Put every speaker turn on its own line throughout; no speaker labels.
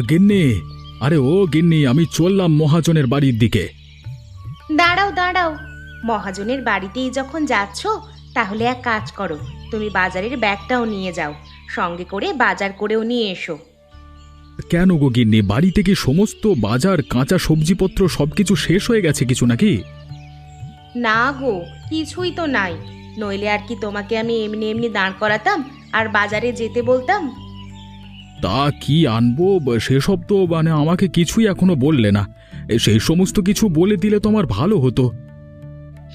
গিন্নি আরে ও গিন্নি আমি চললাম মহাজনের বাড়ির দিকে।
দাঁড়াও দাঁড়াও। মহাজনের বাড়িতেই যখন যাচ্ছ তাহলে এক কাজ করো তুমি বাজারের ব্যাগটাও নিয়ে যাও সঙ্গে করে বাজার করেও নিয়ে এসো।
কেন গো গিন্নি বাড়ি থেকে সমস্ত বাজার কাঁচা সবজিপত্র সবকিছু শেষ হয়ে গেছে কিছু নাকি?
না গো কিছুই তো নাই। নইলে আর কি তোমাকে আমি এমনি এমনি দাঁড় করাতাম আর বাজারে যেতে বলতাম?
তা কি আনব? ব- সেসব তো মানে আমাকে কিছুই এখনও বললে না। এ, সেই সমস্ত কিছু বলে দিলে তো আমার ভালো হতো।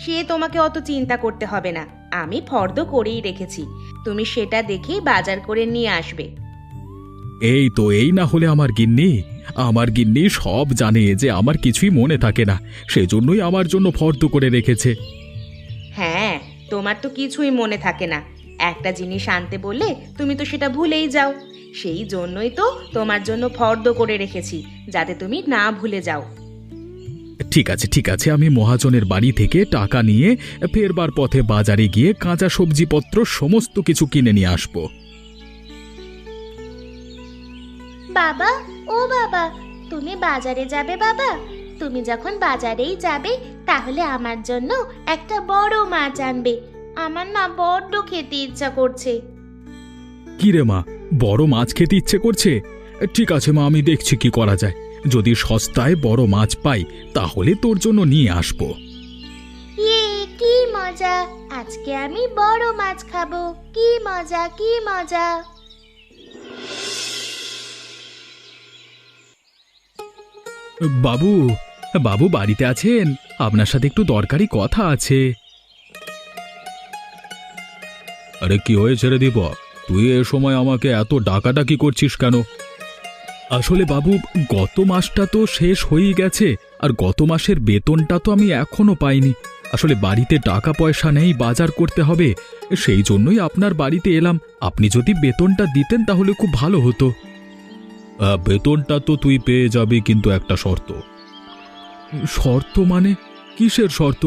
সে তোমাকে অত চিন্তা করতে হবে না। আমি ফর্দ করেই রেখেছি। তুমি সেটা দেখেই বাজার করে নিয়ে আসবে।
এই তো এই না হলে আমার গিন্নি। আমার গিন্নি সব জানে যে আমার কিছুই মনে থাকে না। সেজন্যই আমার জন্য ফর্দ করে রেখেছে।
হ্যাঁ তোমার তো কিছুই মনে থাকে না। একটা জিনিস আনতে বললে তুমি তো সেটা ভুলেই যাও। সেই জন্যই তো তোমার জন্য ফর্দ করে রেখেছি যাতে তুমি না ভুলে যাও।
ঠিক আছে ঠিক আছে আমি মহাজনের বাড়ি থেকে টাকা নিয়ে ফেরবার পথে বাজারে গিয়ে কাঁচা সবজিপত্র সমস্ত কিছু কিনে নিয়ে আসব।
বাবা ও বাবা তুমি বাজারে যাবে বাবা? তুমি যখন বাজারেই যাবে তাহলে আমার জন্য একটা বড় মাছ আনবে। আমার না বড্ড খেতে ইচ্ছা করছে।
কি রে মা বড় মাছ খেতে ইচ্ছে করছে? ঠিক আছে মা আমি দেখছি কি করা যায়। যদি সস্তায় বড় মাছ পাই তাহলে তোর জন্য নিয়ে আসব।
কি মজা। আজকে আমি বড় মাছ খাব। কি মজা কি মজা।
বাবু বাবু বাড়িতে আছেন? আপনার সাথে একটু দরকারি কথা আছে। আরে কি হয়েছে রে দীপক? তুই এ সময় আমাকে এত ডাকাডাকি করছিস কেন? আসলে বাবু, গত মাসটা তো শেষ হয়েই গেছে, আর গত মাসের বেতনটা তো আমি এখনও পাইনি। আসলে বাড়িতে টাকা পয়সা নেই, বাজার করতে হবে, সেই জন্যই আপনার বাড়িতে এলাম। আপনি যদি বেতনটা দিতেন তাহলে খুব ভালো হতো। বেতনটা তো তুই পেয়ে যাবি, কিন্তু একটা শর্ত। শর্ত মানে? কিসের শর্ত?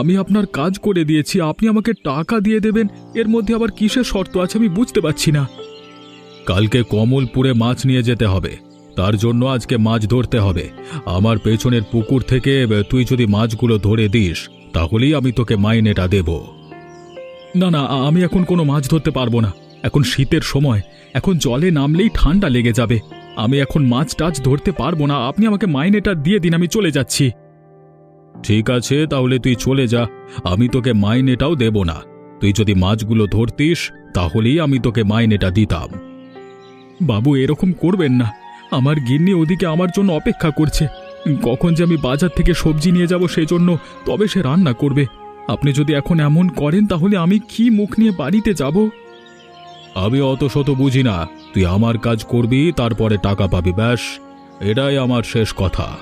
আমি আপনার কাজ করে দিয়েছি আপনি আমাকে টাকা দিয়ে দেবেন এর মধ্যে আবার কিসের শর্ত আছে আমি বুঝতে পারছি না। কালকে কমলপুরে মাছ নিয়ে যেতে হবে তার জন্য আজকে মাছ ধরতে হবে। আমার পেছনের পুকুর থেকে তুই যদি মাছগুলো ধরে দিস তাহলেই আমি তোকে মাইনেটা দেব। না না আমি এখন কোনো মাছ ধরতে পারব না। এখন শীতের সময় এখন জলে নামলেই ঠান্ডা লেগে যাবে। আমি এখন মাছ টাছ ধরতে পারব না আপনি আমাকে মাইনেটা দিয়ে দিন আমি চলে যাচ্ছি। ঠিক আছে, তাহলে তুই চলে যা। আমি তোকে মাইনেটাও দেব না। তুই যদি মাছগুলো ধরতিস, তাহলেই আমি তোকে মাইনেটা দিতাম। বাবু, এরকম করবেন না। আমার গিন্নি ওদিকে আমার জন্য অপেক্ষা করছে। কখন যে আমি বাজার থেকে সবজি নিয়ে যাব সেই জন্য তবে সে রান্না করবে। আপনি যদি এখন এমন করেন, তাহলে আমি কি মুখ নিয়ে বাড়িতে যাব? আমি অত শত বুঝি না। তুই আমার কাজ করবি, তারপরে টাকা পাবি, ব্যাস। এটাই আমার শেষ কথা।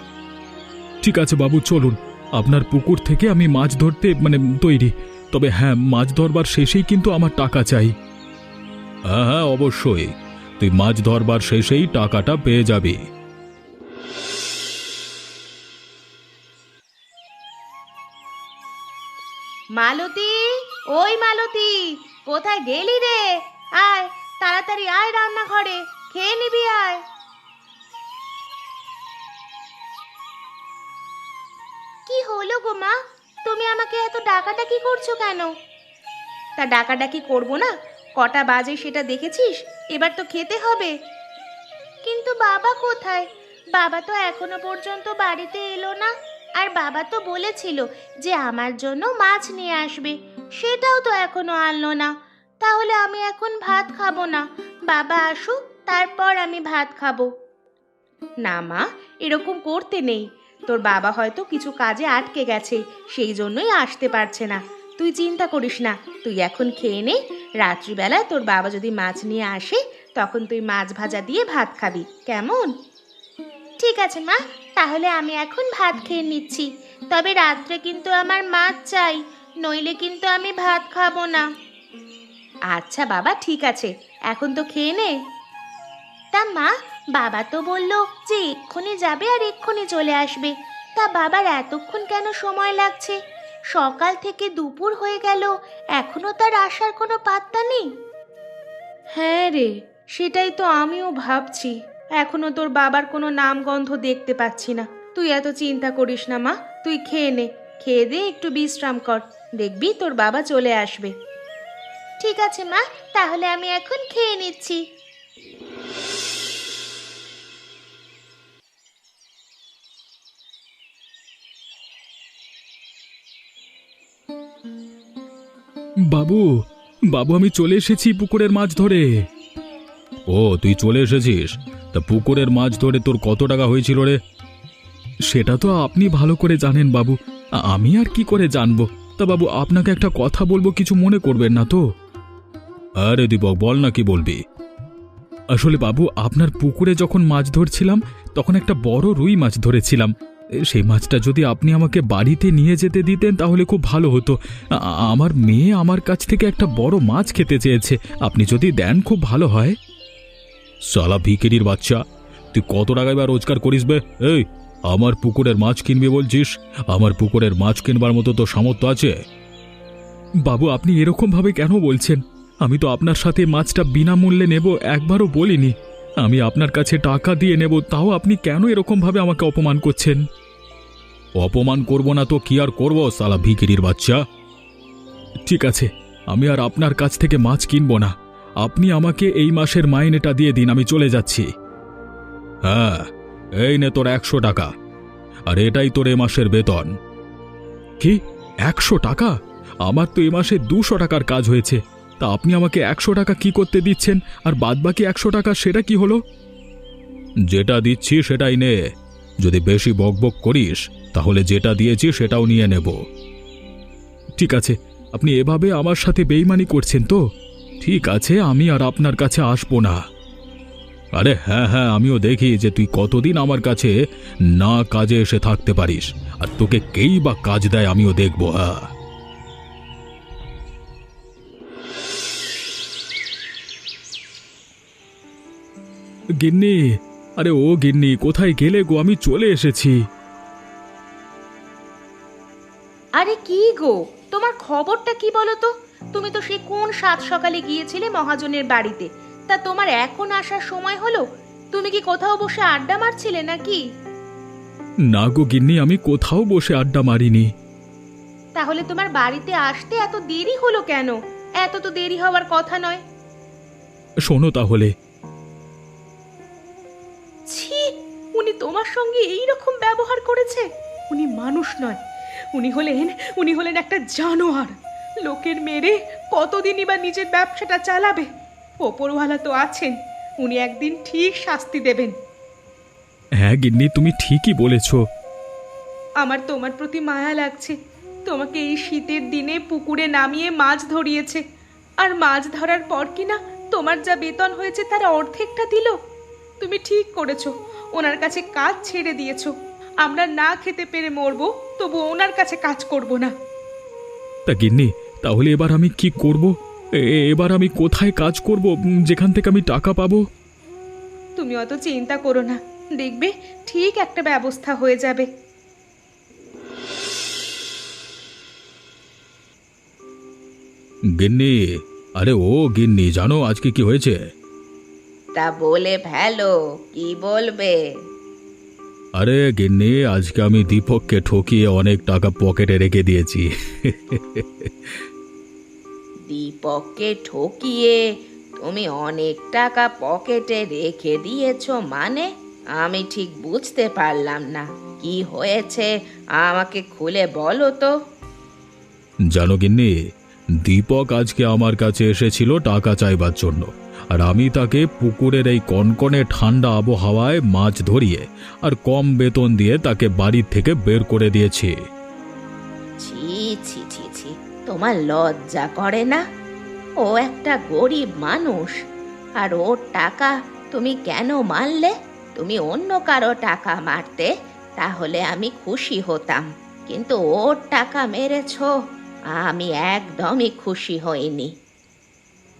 ঠিক আছে বাবু, চলুন। আপনার পুকুর থেকে আমি মাছ ধরতে মানে তৈরি। তবে হ্যাঁ মাছ ধরবার শেষেই কিন্তু আমার টাকা চাই। হ্যাঁ হ্যাঁ অবশ্যই। তুই মাছ ধরবার শেষেই টাকাটা পেয়ে যাবি।
মালতী, ওই মালতী, কোথায় গেলি রে? আয়, তাড়াতাড়ি আয় রান্নাঘরে, খেয়ে নিবি আয়। কি হলো গো মা? তুমি আমাকে এত ডাকাডাকি করছ কেন? তা ডাকাডাকি করব না? কটা বাজে সেটা দেখেছিস? এবার তো খেতে হবে। কিন্তু বাবা কোথায়? বাবা তো এখনও পর্যন্ত বাড়িতে এলো না। আর বাবা তো বলেছিল যে আমার জন্য মাছ নিয়ে আসবে। সেটাও তো এখনও আনলো না। তাহলে আমি এখন ভাত খাব না। বাবা আসুক, তারপর আমি ভাত খাব। না মা, এরকম করতে নেই। তোর বাবা হয়তো কিছু কাজে আটকে গেছে, সেই জন্যই আসতে পারছে না। তুই চিন্তা করিস না, তুই এখন খেয়ে নে। রাত্রিবেলায় তোর বাবা যদি মাছ নিয়ে আসে, তখন তুই মাছ ভাজা দিয়ে ভাত খাবি। কেমন? ঠিক আছে মা, তাহলে আমি এখন ভাত খেয়ে নিচ্ছি। তবে রাত্রে কিন্তু আমার মাছ চাই, নইলে কিন্তু আমি ভাত খাব না। আচ্ছা বাবা, ঠিক আছে। এখন তো খেয়ে নে। তা মা বাবা তো বলল যে এক্ষুনি যাবে আর এক্ষুনি চলে আসবে। তা বাবার এতক্ষণ কেন সময় লাগছে? সকাল থেকে দুপুর হয়ে গেল এখনও তার আসার কোনো পাত্তা নেই? হ্যাঁ রে সেটাই তো আমিও ভাবছি। এখনও তোর বাবার কোনো নাম গন্ধ দেখতে পাচ্ছি না। তুই এত চিন্তা করিস না মা তুই খেয়ে নে। খেয়ে দে একটু বিশ্রাম কর। দেখবি তোর বাবা চলে আসবে। ঠিক আছে মা তাহলে আমি এখন খেয়ে নিচ্ছি।
বাবু বাবু আমি চলে এসেছি পুকুরের মাছ ধরে। ও তুই চলে এসেছিস? তা পুকুরের মাছ ধরে তোর কত টাকা হয়েছিল রে? সেটা তো আপনি ভালো করে জানেন বাবু। আমি আর কি করে জানব? তা বাবু আপনাকে একটা কথা বলব কিছু মনে করবেন না তো? আরে দীপক বল না কি বলবি? আসলে বাবু আপনার পুকুরে যখন মাছ ধরছিলাম তখন একটা বড় রুই মাছ ধরেছিলাম। সেই মাছটা যদি আপনি আমাকে বাড়িতে নিয়ে যেতে দিতেন তাহলে খুব ভালো হতো। আমার মেয়ে আমার কাছ থেকে একটা বড় মাছ খেতে চেয়েছে। আপনি যদি দেন, খুব ভালো হয়। সালা ভিকেরির বাচ্চা, তুই কত টাকায় বা রোজগার করিস বে? এই, আমার পুকুরের মাছ কিনবি বলছিস? আমার পুকুরের মাছ কিনবার মতো তো সামর্থ্য আছে। বাবু, আপনি এরকম ভাবে কেন বলছেন? আমি তো আপনার সাথে মাছটা বিনামূল্যে নেব, একবারও বলিনি। আমি আপনার কাছে টাকা দিয়ে নেব, তাও আপনি কেন এরকম ভাবে আমাকে অপমান করছেন? অপমান করব না তো কি আর করব, সালা ভিকিরির বাচ্চা? ঠিক আছে, আমি আর আপনার কাছ থেকে মাছ কিনব না। আপনি আমাকে এই মাসের মাইনেটা দিয়ে দিন, আমি চলে যাচ্ছি। হ্যাঁ এই নে তোর একশো টাকা। আর এটাই তোর এ মাসের বেতন। কি, একশো টাকা? আমার তো এ মাসে দুশো টাকার কাজ হয়েছে। তা আপনি আমাকে একশো টাকা কি করতে দিচ্ছেন? আর বাদবাকি একশো টাকা সেটা কি হলো? যেটা দিচ্ছি সেটাই নে। যদি বেশি বকবক করিস তাহলে যেটা দিয়েছি সেটাও নিয়ে নেব। ঠিক আছে আপনি এভাবে আমার সাথে বেইমানি করছেন তো? ঠিক আছে আমি আর আপনার কাছে আসব না। আরে হ্যাঁ হ্যাঁ আমিও দেখি যে তুই কতদিন আমার কাছে না কাজে এসে থাকতে পারিস। আর তোকে কেই বা কাজ দেয় আমিও দেখব হ্যাঁ। গিন্নি আরে ও গিন্নি কোথায় গেলে গো? আমি চলে এসেছি।
আরে কি গো? তোমার খবরটা কি বলো তো তুমি তো সে কোন সাত সকালে গিয়েছিলে মহাজনের বাড়িতে? তা তোমার এখন আসার সময় হলো? তুমি কি কোথাও বসে আড্ডা মারছিলে নাকি?
না গো গিন্নি আমি কোথাও বসে আড্ডা মারিনি।
তাহলে তোমার বাড়িতে আসতে এত দেরি হলো কেন? এত তো দেরি হওয়ার কথা নয়।
শোনো তাহলে
উনি তোমার সঙ্গে এই রকম ব্যবহার করেছে? উনি মানুষ নয়। উনি হলেন উনি হলেন একটা জানোয়ার। লোকের মেরে কতদিনই বা নিজের ব্যবসাটা চালাবে? ওপরওয়ালা তো আছেন। উনি একদিন ঠিক শাস্তি দেবেন।
হ্যাঁ গিন্নি তুমি ঠিকই বলেছ।
আমার তোমার প্রতি মায়া লাগছে। তোমাকে এই শীতের দিনে পুকুরে নামিয়ে মাছ ধরিয়েছে। আর মাছ ধরার পর কিনা তোমার যা বেতন হয়েছে তার অর্ধেকটা দিল। তুমি ঠিক করেছ। ওনার কাছে কাজ ছেড়ে দিয়েছ। আমরা না খেতে পেরে মরবো তবু ওনার কাছে কাজ করব না।
তা গিন্নি তাহলে এবার আমি কি করব? এবার আমি কোথায় কাজ করব? যেখান থেকে আমি টাকা পাবো?
তুমি অত চিন্তা করো না। দেখবে ঠিক একটা ব্যবস্থা হয়ে যাবে।
গিন্নি আরে ও গিন্নি জানো আজকে কি হয়েছে?
তা বলে ফেলো কি বলবে?
আরে গিন্নি আজকে আমি দীপককে ঠকিয়ে অনেক টাকা পকেটে রেখে দিয়েছি।
দীপককে ঠকিয়ে তুমি অনেক টাকা পকেটে রেখে দিয়েছ মানে? আমি ঠিক বুঝতে পারলাম না। কি হয়েছে? আমাকে খুলে বলো তো।
জানো গিন্নি দীপক আজকে আমার কাছে এসেছিল টাকা চাইবার জন্য। আর আমি তাকে পুকুরের এই কনকনে ঠান্ডা আবহাওয়ায় মাছ ধরিয়ে আর কম বেতন দিয়ে তাকে বাড়ির থেকে বের করে দিয়েছি।
তোমার লজ্জা করে না? ও একটা গরিব মানুষ, আর ওর টাকা তুমি কেন মারলে? তুমি অন্য কারও টাকা মারতে, তাহলে আমি খুশি হতাম, কিন্তু ওর টাকা মেরেছো, আমি একদমই খুশি হইনি।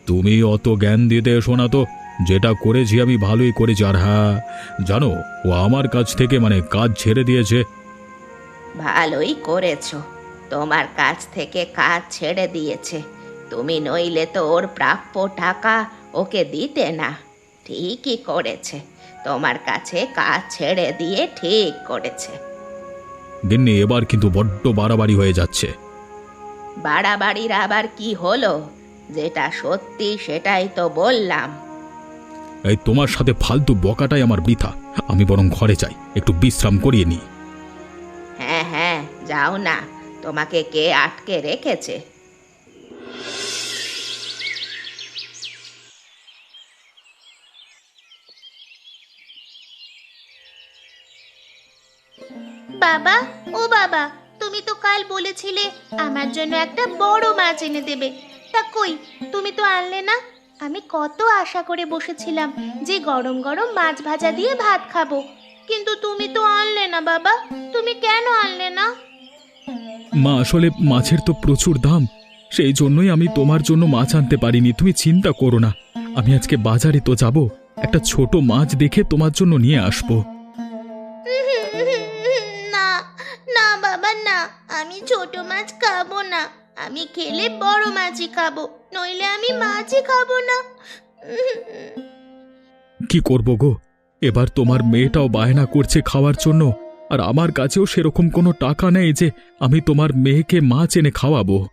তুমি অত জ্ঞান দিতে এসো না তো। যেটা করেছি আমি ভালোই করেছি। আর হ্যাঁ জানো ও আমার কাছ থেকে মানে কাজ ছেড়ে দিয়েছে।
ভালোই করেছ। তোমার কাছ থেকে কাজ ছেড়ে দিয়েছে। তুমি নইলে তো ওর প্রাপ্য টাকা ওকে দিতে না। ঠিকই করেছে। তোমার কাছে কাজ ছেড়ে দিয়ে ঠিক করেছে।
গিন্নি এবার কিন্তু বড্ড বাড়াবাড়ি হয়ে যাচ্ছে।
বাড়াবাড়ির আবার কি হলো? যেটা সত্যি সেটাই তো বললাম।
এই তোমার সাথে ফালতু বকাটাই আমার বৃথা। আমি বরং ঘরে যাই একটু বিশ্রাম করিয়ে নিই।
হ্যাঁ হ্যাঁ যাও না তোমাকে কে আটকে রেখেছে? বাবা ও বাবা তুমি তো কাল বলেছিলে আমার জন্য একটা বড় মাছ এনে দেবে। তা কই? তুমি তো আনলে না। আমি কত আশা করে বসেছিলাম যে গরম গরম মাছ ভাজা দিয়ে ভাত খাব। কিন্তু তুমি তো আনলে না বাবা। তুমি কেন আনলে না?
মা আসলে মাছের তো প্রচুর দাম। সেই জন্যই আমি তোমার জন্য মাছ আনতে পারিনি। তুমি চিন্তা করো না। আমি আজকে বাজারে তো যাব। একটা ছোট মাছ দেখে তোমার জন্য নিয়ে আসব।
না না বাবা না। আমি ছোট মাছ খাব না। আমি খেলে বড় মাছই খাব নইলে আমি মাছই খাব না।
কি করব গো? এবার তোমার মেয়েটাও বায়না করছে খাওয়ার জন্য আর আমার কাছেও সেরকম কোনো টাকা নেই যে আমি তোমার মেয়েকে মাছ এনে খাওয়াবো।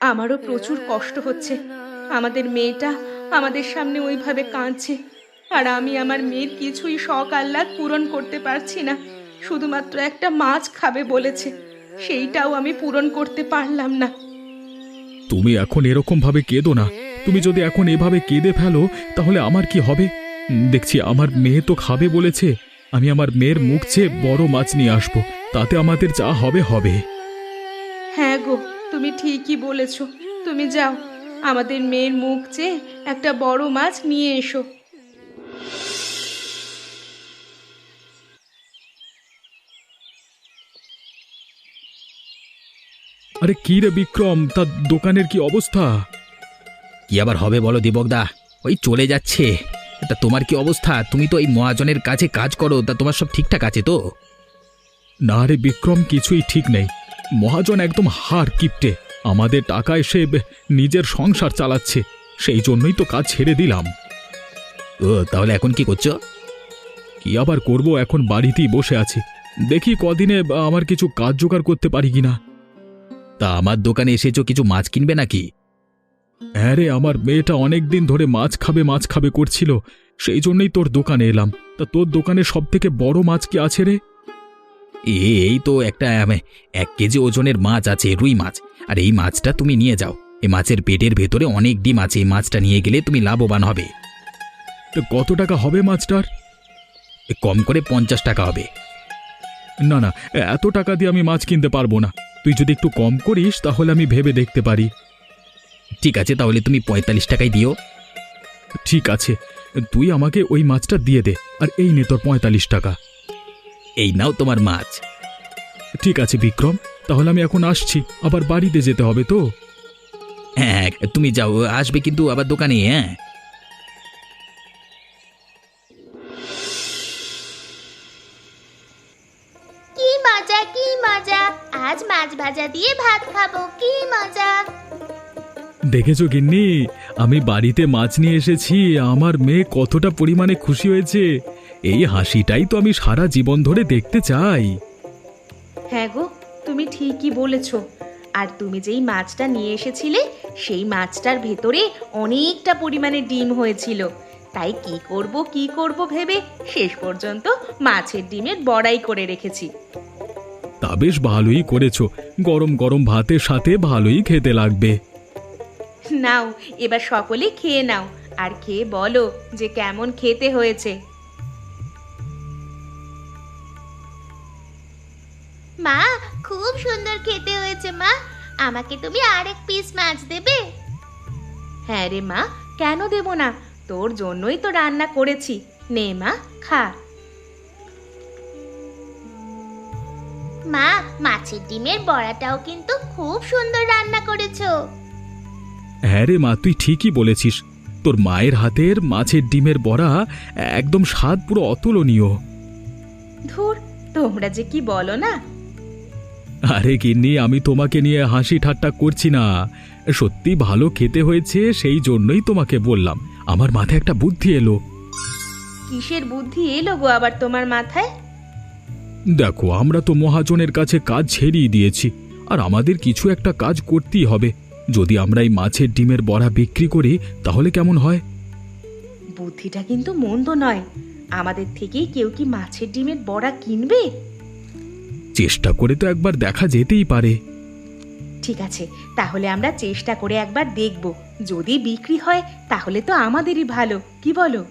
আমারও প্রচুর কষ্ট হচ্ছে। আমাদের মেয়েটা আমাদের সামনে ওইভাবে কাঁদছে আর আমি আমার মেয়ের কিছুই শখ আহ্লাদ পূরণ করতে পারছি না। শুধুমাত্র একটা মাছ খাবে বলেছে। সেইটাও আমি পূরণ করতে পারলাম না।
তুমি এখন এরকম ভাবে কেঁদো না। তুমি যদি এখন এভাবে কেঁদে ফেলো তাহলে আমার কি হবে? দেখছি আমার মেয়ে তো খাবে বলেছে। আমি আমার মেয়ের মুখ চেয়ে বড় মাছ নিয়ে আসব। তাতে আমাদের যা হবে হবে।
হ্যাঁ গো তুমি ঠিকই বলেছ। তুমি যাও আমাদের মেয়ের মুখ চেয়ে একটা বড় মাছ নিয়ে এসো।
আরে কি রে বিক্রম তার দোকানের কি অবস্থা?
কি আবার হবে বলো দীপকদা ওই চলে যাচ্ছে। তা তোমার কি অবস্থা? তুমি তো এই মহাজনের কাছে কাজ করো তা তোমার সব ঠিকঠাক আছে তো?
না রে বিক্রম কিছুই ঠিক নেই। মহাজন একদম হার কিপটে। আমাদের টাকায় সে বে- নিজের সংসার চালাচ্ছে। সেই জন্যই তো কাজ ছেড়ে দিলাম।
ও তাহলে এখন কি করছ?
কি আবার করব এখন বাড়িতেই বসে আছি। দেখি কদিনে আমার কিছু কাজ জোগাড় করতে পারি কিনা।
তা আমার দোকানে এসেছ কিছু মাছ কিনবে নাকি?
হ্যাঁ রে আমার মেয়েটা অনেক দিন ধরে মাছ খাবে মাছ খাবে করছিল। সেই জন্যই তোর দোকানে এলাম। তা তোর দোকানে সব থেকে বড় মাছ কি আছে রে?
এই তো একটা আম, এক কেজি ওজনের মাছ আছে রুই মাছ। আর এই মাছটা তুমি নিয়ে যাও। এই মাছের পেটের ভেতরে অনেক ডিম আছে এই মাছটা নিয়ে গেলে তুমি লাভবান হবে।
তো কত টাকা হবে মাছটার?
এ কম করে পঞ্চাশ টাকা হবে।
না না এত টাকা দিয়ে আমি মাছ কিনতে পারব না। তুই যদি একটু কম করিস তাহলে আমি ভেবে দেখতে পারি।
ঠিক আছে তাহলে তুমি পঁয়তাল্লিশ টাকাই দিও।
ঠিক আছে তুই আমাকে ওই মাছটা দিয়ে দে আর এই নে তোর পঁয়তাল্লিশ টাকা।
এই নাও তোমার মাছ।
ঠিক আছে বিক্রম তাহলে আমি এখন আসছি আবার বাড়িতে যেতে হবে তো?
হ্যাঁ তুমি যাও আসবে কিন্তু আবার দোকানে হ্যাঁ?
আজ মাছ ভাজা দিয়ে ভাত খাব কি মজা।
দেখেছ গিন্নি? আমি বাড়িতে মাছ নিয়ে এসেছি আমার মেয়ে কতটা পরিমাণে খুশি হয়েছে। এই হাসিটাই তো আমি সারা জীবন ধরে দেখতে চাই।
হ্যাঁ গো তুমি ঠিকই বলেছ। আর তুমি যেই মাছটা নিয়ে এসেছিলে সেই মাছটার ভেতরে অনেকটা পরিমাণে ডিম হয়েছিল। তাই কি করব কি করব ভেবে শেষ পর্যন্ত মাছের ডিমের বড়াই করে রেখেছি।
তা বেশ ভালোই করেছ। গরম গরম ভাতের সাথে ভালোই খেতে লাগবে।
নাও এবার সকলে খেয়ে নাও আর খেয়ে বলো যে কেমন খেতে হয়েছে। মা খুব সুন্দর খেতে হয়েছে মা। আমাকে তুমি আরেক পিস মাছ দেবে। হ্যাঁ রে মা কেন দেব না? তোর জন্যই তো রান্না করেছি। নে মা খা। মা মাছের ডিমের বড়াটাও কিন্তু খুব সুন্দর রান্না করেছ।
হ্যাঁ রে মা তুই ঠিকই বলেছিস। তোর মায়ের হাতের মাছের ডিমের বড়া একদম স্বাদ পুরো অতুলনীয়।
ধুর তোমরা যে কি বলো না?
আরে গিন্নি আমি তোমাকে নিয়ে হাসি ঠাট্টা করছি না। সত্যি ভালো খেতে হয়েছে সেই জন্যই তোমাকে বললাম। আমার মাথায় একটা বুদ্ধি এলো।
কিসের বুদ্ধি এলো গো আবার তোমার মাথায়?
দেখো আমরা তো মহাজনের কাছে কাজ ছেড়েই দিয়েছি আর আমাদের কিছু একটা কাজ করতেই হবে। যদি আমরা এই মাছের ডিমের বড়া বিক্রি করি তাহলে কেমন হয়?
বুদ্ধিটা কিন্তু মন্দ নয়। আমাদের থেকেই কেউ কি মাছের ডিমের বড়া কিনবে?
চেষ্টা করে তো একবার দেখা যেতেই পারে।
ঠিক আছে তাহলে আমরা চেষ্টা করে একবার দেখব। যদি বিক্রি হয় তাহলে তো আমাদেরই ভালো কি বলো?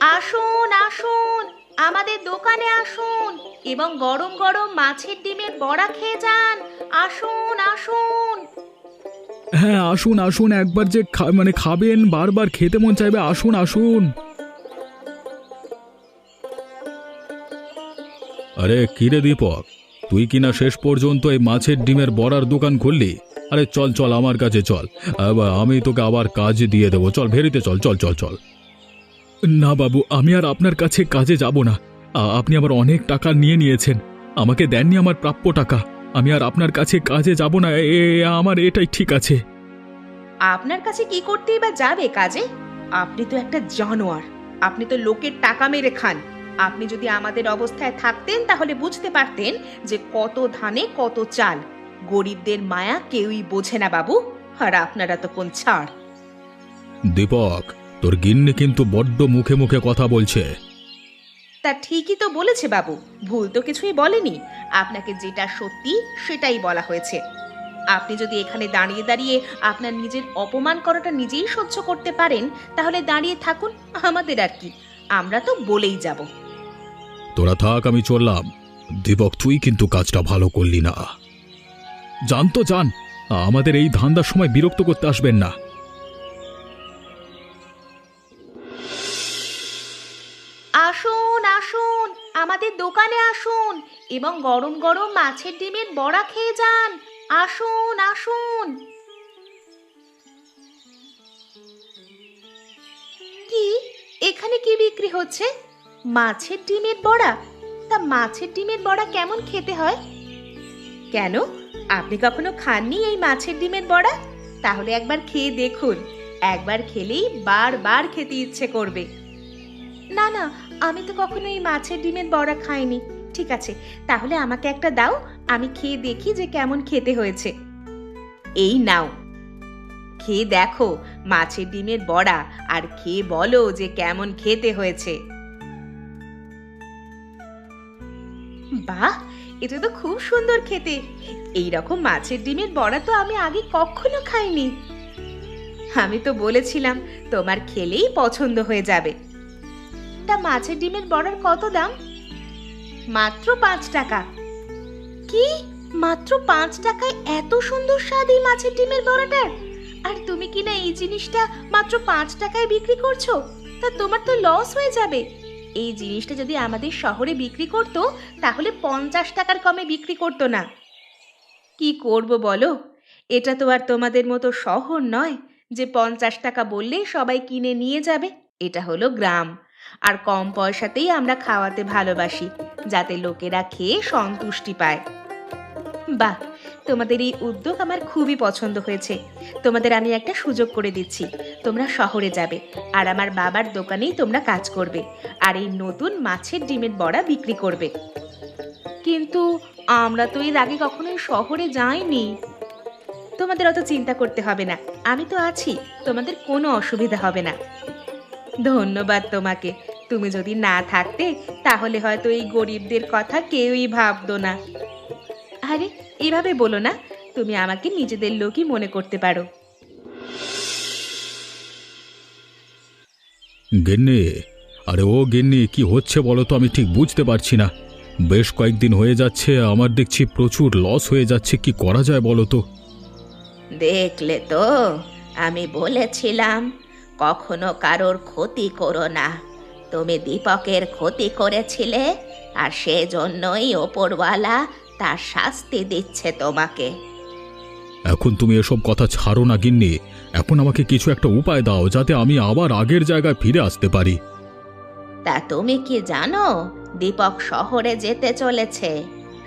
আসুন আসুন আমাদের দোকানে আসুন এবং গরম গরম মাছের ডিমের বড়া খেয়ে যান। আসুন আসুন।
হ্যাঁ আসুন আসুন একবার যে খা- মানে খাবেন বারবার খেতে মন চাইবে আসুন আসুন। আরে কিরে দীপক? তুই কিনা শেষ পর্যন্ত এই মাছের ডিমের বড়ার দোকান খুললি? আরে চল চল আমার কাছে চল। আবার আমি তোকে আবার কাজ দিয়ে দেবো। চল ভেরিতে চল চল চল চল। না বাবু আমি আর আপনার কাছে কাজে যাব না। আপনি আবার অনেক টাকা নিয়ে নিয়েছেন। আমাকে দেননি আমার প্রাপ্য টাকা। আমি আর আপনার কাছে কাজে যাব না। এ এ- আমার এটাই ঠিক আছে।
আপনার কাছে কি করতেই বা যাবে কাজে? আপনি তো একটা জানোয়ার। আপনি তো লোকের টাকা মেরে খান। আপনি যদি আমাদের অবস্থায় থাকতেন তাহলে বুঝতে পারতেন যে কত ধানে কত চাল। গরিবদের মায়া কেউই বোঝে না বাবু। আর আপনারা তো কোন ছাড়।
দীপক তোর গিন্নি কিন্তু বড্ড মুখে মুখে কথা বলছে।
তা ঠিকই তো বলেছে বাবু ভুল তো কিছুই বলেনি। আপনাকে যেটা সত্যি সেটাই বলা হয়েছে। আপনি যদি এখানে দাঁড়িয়ে দাঁড়িয়ে আপনার নিজের অপমান করাটা নিজেই সহ্য করতে পারেন তাহলে দাঁড়িয়ে থাকুন আমাদের আর কি। আমরা তো বলেই যাব।
তোরা থাক আমি চললাম। দীপক তুই কিন্তু কাজটা ভালো করলি না। জান তো জান আমাদের এই ধান্দার সময় বিরক্ত করতে আসবেন না।
আসুন আসুন, আমাদের দোকানে আসুন এবং গরম গরম মাছের ডিমের বড়া খেয়ে যান। আসুন আসুন। কি? এখানে কি বিক্রি হচ্ছে? মাছের ডিমের বড়া? তা মাছের ডিমের বড়া কেমন খেতে হয়? কেন? আপনি কখনো খাননি এই মাছের ডিমের বড়া? তাহলে একবার খেয়ে দেখুন। একবার খেলেই বারবার খেতে ইচ্ছে করবে। না না, আমি তো কখনো এই মাছের ডিমের বড়া খাইনি। ঠিক আছে, তাহলে আমাকে একটা দাও, আমি খেয়ে দেখি যে কেমন খেতে হয়েছে। এই নাও। খেয়ে দেখো, মাছের ডিমের বড়া, আর খেয়ে বলো যে কেমন খেতে হয়েছে। বাহ, এটা তো খুব সুন্দর খেতে। এই রকম মাছের ডিমের বড়া তো আমি আগে কখনো খাইনি। আমি তো বলেছিলাম, তোমার খেলেই পছন্দ হয়ে যাবে। তা মাছের ডিমের বড়ার কত দাম? মাত্র পাঁচ টাকা। কি? মাত্র পাঁচ টাকায় এত সুন্দর স্বাদ এই মাছের ডিমের বড়াটার? আর তুমি কি না এই জিনিসটা মাত্র পাঁচ টাকায় বিক্রি করছ? তা তোমার তো লস হয়ে যাবে। এই জিনিসটা যদি আমাদের শহরে বিক্রি করতো, তাহলে পঞ্চাশ টাকার কমে বিক্রি করতো না। কি করব বলো? এটা তো আর তোমাদের মতো শহর নয় যে পঞ্চাশ টাকা বললে সবাই কিনে নিয়ে যাবে। এটা হলো গ্রাম। আর কম পয়সাতেই আমরা খাওয়াতে ভালোবাসি, যাতে লোকেরা খেয়ে সন্তুষ্টি পায়। বাহ, তোমাদের এই উদ্যোগ আমার খুবই পছন্দ হয়েছে। তোমাদের আমি একটা সুযোগ করে দিচ্ছি, তোমরা শহরে যাবে আর আমার বাবার দোকানেই তোমরা কাজ করবে আর এই নতুন মাছের ডিমের বড়া বিক্রি করবে। কিন্তু আমরা তো এর আগে কখনোই শহরে যাইনি। তোমাদের অত চিন্তা করতে হবে না, আমি তো আছি, তোমাদের কোনো অসুবিধা হবে না। ধন্যবাদ তোমাকে। তুমি যদি না থাকতে তাহলে হয়তো এই গরিবদের কথা কেউই ভাবতো না। আরে এভাবে বলো না। তুমি আমাকে নিজেদের লোকই মনে করতে পারো।
গিন্নি আরে ও গিন্নি কি হচ্ছে বলো তো? আমি ঠিক বুঝতে পারছি না। বেশ কয়েকদিন হয়ে যাচ্ছে আমার দেখছি প্রচুর লস হয়ে যাচ্ছে। কি করা যায় বলো তো?
দেখলে তো আমি বলেছিলাম। কখনো কারোর ক্ষতি করো না। তুমি দীপকের ক্ষতি করেছিলে আর সেজন্যই ওপরওয়ালা তার শাস্তি দিচ্ছে তোমাকে।
এখন তুমি এসব কথা ছাড়ো না গিন্নি। এখন আমাকে কিছু একটা উপায় দাও যাতে আমি আবার আগের জায়গায় ফিরে আসতে পারি।
তা তুমি কি জানো দীপক শহরে যেতে চলেছে।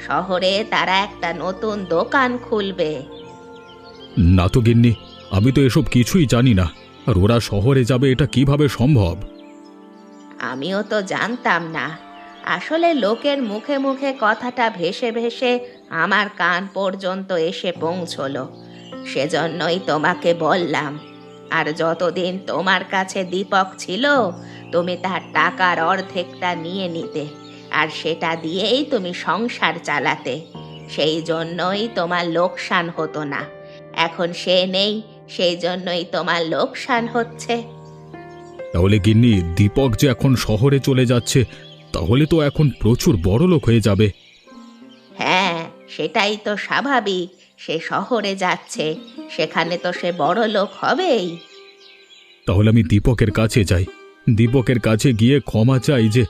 শহরে তারা একটা নতুন দোকান খুলবে।
না তো গিন্নি আমি তো এসব কিছুই জানি না। আর ওরা শহরে যাবে, এটা কীভাবে সম্ভব?
আমিও তো জানতাম না। আসলে লোকের মুখে মুখে কথাটা ভেসে ভেসে আমার কান পর্যন্ত এসে পৌঁছলো। সেজন্যই তোমাকে বললাম। আর যতদিন তোমার কাছে দীপক ছিল, তুমি তার টাকার অর্ধেকটা নিয়ে নিতে। আর সেটা দিয়েই তুমি সংসার চালাতে। সেই জন্যই তোমার লোকসান হতো না। এখন সে নেই সেই জন্যই তোমার লোকসান হচ্ছে।
তাহলে গিন্নি দীপক যে এখন শহরে চলে যাচ্ছে তাহলে তো এখন প্রচুর বড় লোক হয়ে যাবে।
হ্যাঁ সেটাই তো স্বাভাবিক। সে শহরে যাচ্ছে সেখানে তো সে বড় লোক হবেই।
তাহলে আমি দীপকের কাছে যাই। দীপকের কাছে গিয়ে ক্ষমা চাই যে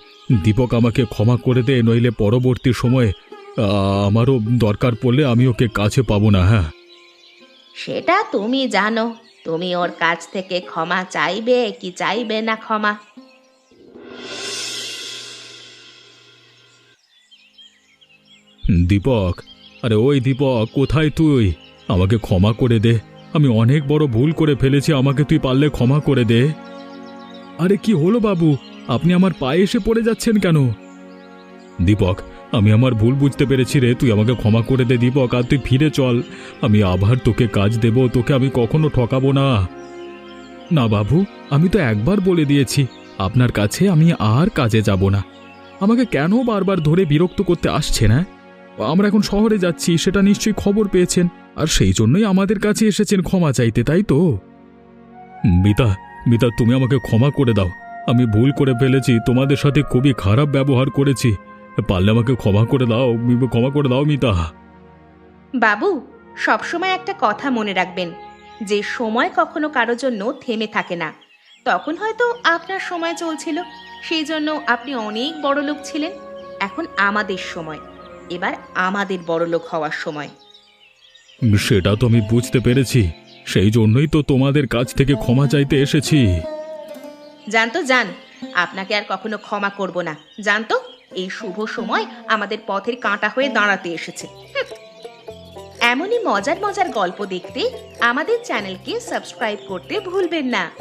দীপক আমাকে ক্ষমা করে দে নইলে পরবর্তী সময়ে আ, আমারও দরকার পড়লে আমি ওকে কাছে পাবো না হ্যাঁ।
সেটা তুমি জানো। তুমি ওর কাছ থেকে ক্ষমা চাইবে কি চাইবে না ক্ষমা?
দীপক, আরে ওই দীপক, কোথায় তুই? আমাকে ক্ষমা করে দে। আমি অনেক বড় ভুল করে ফেলেছি, আমাকে তুই পারলে ক্ষমা করে দে। আরে কি হলো বাবু? আপনি আমার পায়ে এসে পড়ে যাচ্ছেন কেন? দীপক আমি আমার ভুল বুঝতে পেরেছি রে। তুই আমাকে ক্ষমা করে দে দীপক, আর তুই ফিরে চল। আমি আবার তোকে কাজ দেব, তোকে আমি কখনো ঠকাবো না। না বাবু, আমি তো একবার বলে দিয়েছি, আপনার কাছে আমি আর কাজে যাব না। আমাকে কেন বারবার ধরে বিরক্ত করতে আসছে না? আমরা এখন শহরে যাচ্ছি, সেটা নিশ্চয়ই খবর পেয়েছেন, আর সেই জন্যই আমাদের কাছে এসেছেন ক্ষমা চাইতে, তাই তো? মিতা মিতা, তুমি আমাকে ক্ষমা করে দাও। আমি ভুল করে ফেলেছি, তোমাদের সাথে খুবই খারাপ ব্যবহার করেছি। পারলে আমাকে ক্ষমা করে দাও ক্ষমা করে দাও মিতা।
বাবু সবসময় একটা কথা মনে রাখবেন। যে সময় কখনো কারোর জন্য থেমে থাকে না। তখন হয়তো আপনার সময় চলছিল সেই জন্য আপনি অনেক বড় লোক ছিলেন। এখন আমাদের সময়। এবার আমাদের বড় লোক হওয়ার সময়।
সেটা তো আমি বুঝতে পেরেছি। সেই জন্যই তো তোমাদের কাছ থেকে ক্ষমা চাইতে এসেছি।
জানতো জান আপনাকে আর কখনো ক্ষমা করব না। জানতো এই শুভ সময় আমাদের পথের কাঁটা হয়ে দাঁড়াতে এসেছে। এমনই মজার মজার গল্প দেখতে আমাদের চ্যানেলকে সাবস্ক্রাইব করতে ভুলবেন না।